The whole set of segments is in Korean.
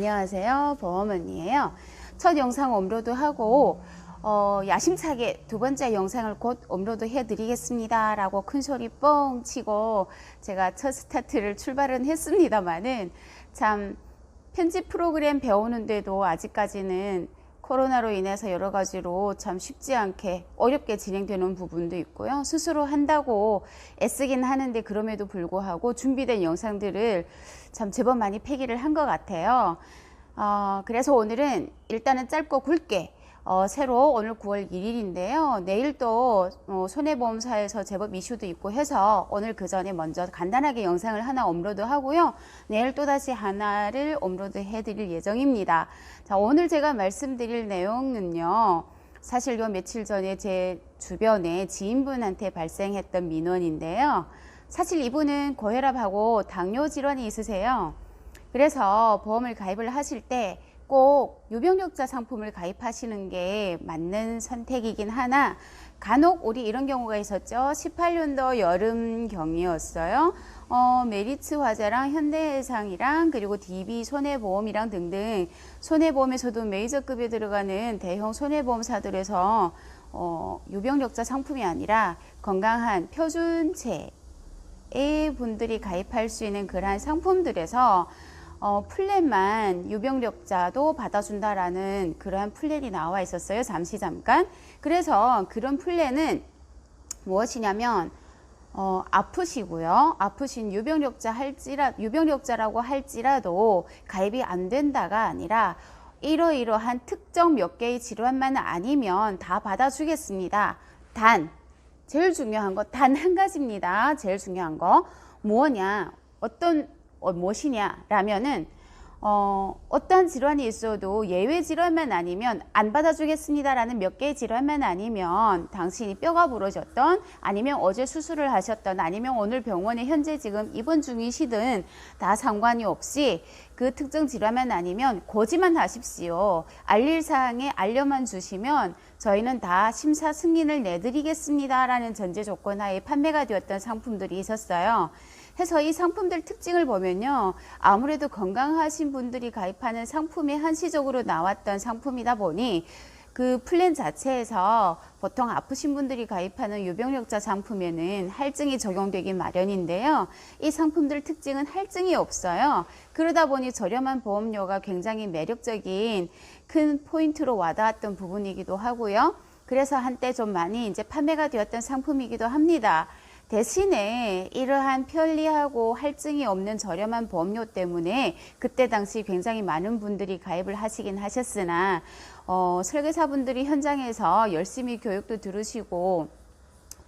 안녕하세요. 보험언니예요. 첫 영상 업로드 하고 어, 야심차게 두 번째 영상을 곧 업로드 해드리겠습니다. 라고 큰 소리 뻥 치고 제가 첫 스타트를 출발은 했습니다만은 참 편집 프로그램 배우는데도 아직까지는 코로나로 인해서 여러 가지로 참 쉽지 않게 어렵게 진행되는 부분도 있고요. 스스로 한다고 애쓰긴 하는데 그럼에도 불구하고 준비된 영상들을 참 제법 많이 폐기를 한 것 같아요. 어, 그래서 오늘은 일단은 짧고 굵게 어, 새로 오늘 9월 1일인데요. 내일 또 어, 손해보험사에서 제법 이슈도 있고 해서 오늘 그 전에 먼저 간단하게 영상을 하나 업로드 하고요. 내일 또 다시 하나를 업로드 해드릴 예정입니다. 자, 오늘 제가 말씀드릴 내용은요. 사실 요 며칠 전에 제 주변에 지인분한테 발생했던 민원인데요. 사실 이분은 고혈압하고 당뇨 질환이 있으세요. 그래서 보험을 가입을 하실 때 꼭 유병력자 상품을 가입하시는 게 맞는 선택이긴 하나 간혹 우리 이런 경우가 있었죠. 18년도 여름경이었어요. 어, 메리츠 화재랑 현대해상이랑 그리고 DB 손해보험이랑 등등 손해보험에서도 메이저급에 들어가는 대형 손해보험사들에서 어, 유병력자 상품이 아니라 건강한 표준체 의 분들이 가입할 수 있는 그러한 상품들에서 어, 플랜만 유병력자도 받아준다라는 그러한 플랜이 나와 있었어요. 잠시 잠깐. 그래서 그런 플랜은 무엇이냐면 어, 아프시고요. 아프신 유병력자 할지라 유병력자라고 할지라도 가입이 안 된다가 아니라 이러이러한 특정 몇 개의 질환만 아니면 다 받아주겠습니다. 단 제일 중요한 거 단 한 가지입니다. 제일 중요한 거 뭐냐 어떤 어, 무엇이냐 라면은 어, 어떠한 질환이 있어도 예외 질환만 아니면 안 받아주겠습니다라는 몇 개의 질환만 아니면 당신이 뼈가 부러졌던 아니면 어제 수술을 하셨던 아니면 오늘 병원에 현재 지금 입원 중이시든 다 상관이 없이 그 특정 질환만 아니면 고지만 하십시오. 알릴 사항에 알려만 주시면 저희는 다 심사 승인을 내드리겠습니다라는 전제 조건 하에 판매가 되었던 상품들이 있었어요. 해서 이 상품들 특징을 보면요. 아무래도 건강하신 분들이 가입하는 상품이 한시적으로 나왔던 상품이다 보니 그 플랜 자체에서 보통 아프신 분들이 가입하는 유병력자 상품에는 할증이 적용되기 마련인데요. 이 상품들 특징은 할증이 없어요. 그러다 보니 저렴한 보험료가 굉장히 매력적인 큰 포인트로 와닿았던 부분이기도 하고요. 그래서 한때 좀 많이 이제 판매가 되었던 상품이기도 합니다. 대신에 이러한 편리하고 할증이 없는 저렴한 보험료 때문에 그때 당시 굉장히 많은 분들이 가입을 하시긴 하셨으나 어, 설계사분들이 현장에서 열심히 교육도 들으시고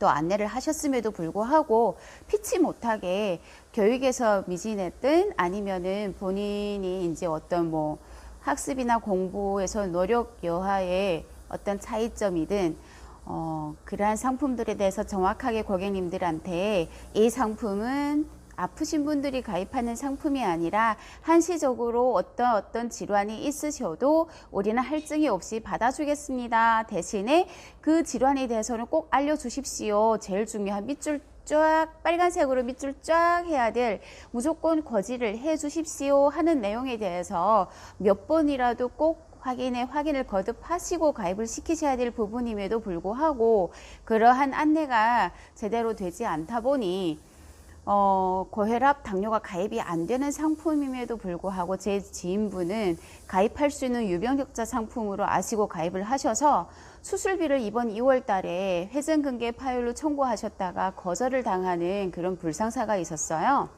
또 안내를 하셨음에도 불구하고 피치 못하게 교육에서 미진했든 아니면은 본인이 이제 어떤 뭐 학습이나 공부에서 노력 여하의 어떤 차이점이든 어, 그러한 상품들에 대해서 정확하게 고객님들한테 이 상품은 아프신 분들이 가입하는 상품이 아니라 한시적으로 어떤 어떤 질환이 있으셔도 우리는 할증이 없이 받아주겠습니다. 대신에 그 질환에 대해서는 꼭 알려주십시오. 제일 중요한 밑줄 쫙 빨간색으로 밑줄 쫙 해야 될 무조건 거지를 해 주십시오 하는 내용에 대해서 몇 번이라도 꼭 확인에 확인을 거듭하시고 가입을 시키셔야 될 부분임에도 불구하고 그러한 안내가 제대로 되지 않다 보니 어, 고혈압, 당뇨가 가입이 안 되는 상품임에도 불구하고 제 지인분은 가입할 수 있는 유병력자 상품으로 아시고 가입을 하셔서 수술비를 이번 2월 달에 회전근개 파열로 청구하셨다가 거절을 당하는 그런 불상사가 있었어요.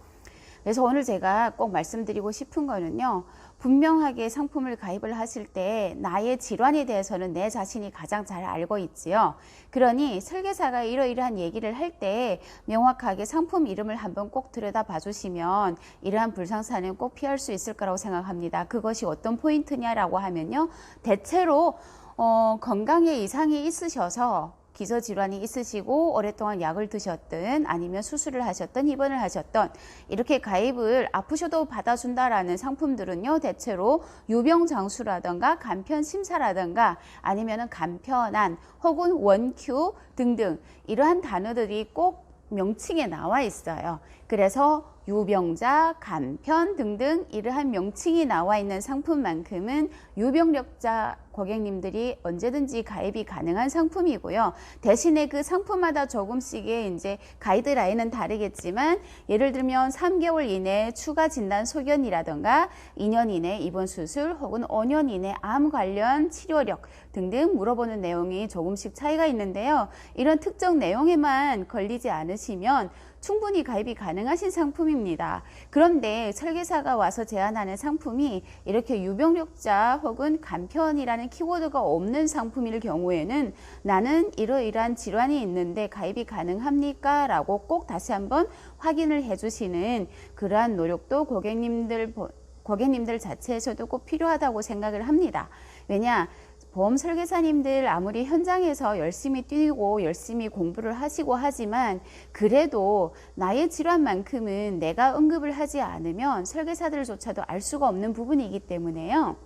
그래서 오늘 제가 꼭 말씀드리고 싶은 거는요. 분명하게 상품을 가입을 하실 때 나의 질환에 대해서는 내 자신이 가장 잘 알고 있지요. 그러니 설계사가 이러이러한 얘기를 할 때 명확하게 상품 이름을 한번 꼭 들여다 봐 주시면 이러한 불상사는 꼭 피할 수 있을 거라고 생각합니다. 그것이 어떤 포인트냐라고 하면요. 대체로 어, 건강에 이상이 있으셔서 기저질환이 있으시고 오랫동안 약을 드셨든 아니면 수술을 하셨든 입원을 하셨던 이렇게 가입을 아프셔도 받아준다라는 상품들은요 대체로 유병장수라든가 간편심사라든가 아니면은 간편한 혹은 원큐 등등 이러한 단어들이 꼭 명칭에 나와 있어요. 그래서 유병자, 간편 등등 이러한 명칭이 나와 있는 상품만큼은 유병력자 고객님들이 언제든지 가입이 가능한 상품이고요. 대신에 그 상품마다 조금씩의 이제 가이드라인은 다르겠지만 예를 들면 3개월 이내 추가 진단 소견이라든가 2년 이내 입원 수술 혹은 5년 이내 암 관련 치료력 등등 물어보는 내용이 조금씩 차이가 있는데요. 이런 특정 내용에만 걸리지 않으시면 충분히 가입이 가능하신 상품 입니다. 그런데 설계사가 와서 제안하는 상품이 이렇게 유병력자 혹은 간편이라는 키워드가 없는 상품일 경우에는 나는 이러이러한 질환이 있는데 가입이 가능합니까? 라고 꼭 다시 한번 확인을 해주시는 그러한 노력도 고객님들 보- 고객님들 자체에서도 꼭 필요하다고 생각을 합니다. 왜냐? 보험 설계사님들 아무리 현장에서 열심히 뛰고 열심히 공부를 하시고 하지만 그래도 나의 질환만큼은 내가 응급을 하지 않으면 설계사들조차도 알 수가 없는 부분이기 때문에요.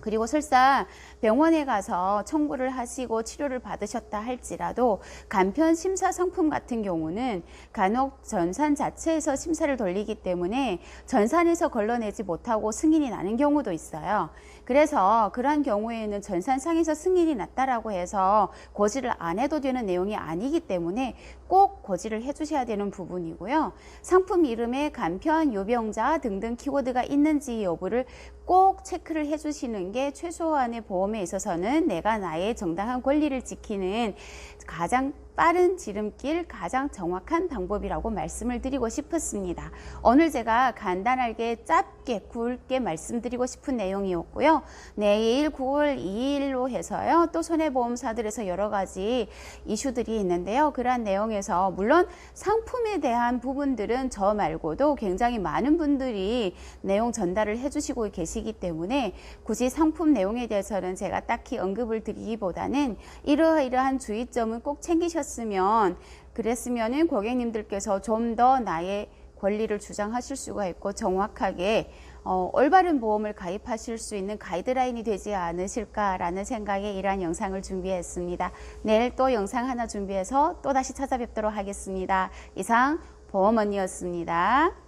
그리고 설사 병원에 가서 청구를 하시고 치료를 받으셨다 할지라도 간편 심사 상품 같은 경우는 간혹 전산 자체에서 심사를 돌리기 때문에 전산에서 걸러내지 못하고 승인이 나는 경우도 있어요. 그래서 그러한 경우에는 전산상에서 승인이 났다라고 해서 고지를 안 해도 되는 내용이 아니기 때문에 꼭 고지를 해주셔야 되는 부분이고요. 상품 이름에 간편, 요병자 등등 키워드가 있는지 여부를 꼭 체크를 해주시는 게 최소한의 보험에 있어서는 내가 나의 정당한 권리를 지키는 가장 빠른 지름길, 가장 정확한 방법이라고 말씀을 드리고 싶었습니다. 오늘 제가 간단하게 짧게 굵게 말씀드리고 싶은 내용이었고요. 내일 9월 2일로 해서요. 또 손해보험사들에서 여러 가지 이슈들이 있는데요. 그러한 내용에서 물론 상품에 대한 부분들은 저 말고도 굉장히 많은 분들이 내용 전달을 해주시고 계시기 때문에 굳이 상품 내용에 대해서는 제가 딱히 언급을 드리기보다는 이러이러한 주의점은 꼭 챙기 셨으면 그랬으면은 고객님들께서 좀 더 나의 권리를 주장하실 수가 있고 정확하게 어, 올바른 보험을 가입하실 수 있는 가이드라인이 되지 않으실까라는 생각에 이러한 영상을 준비했습니다. 내일 또 영상 하나 준비해서 또 다시 찾아뵙도록 하겠습니다. 이상 보험 언니였습니다.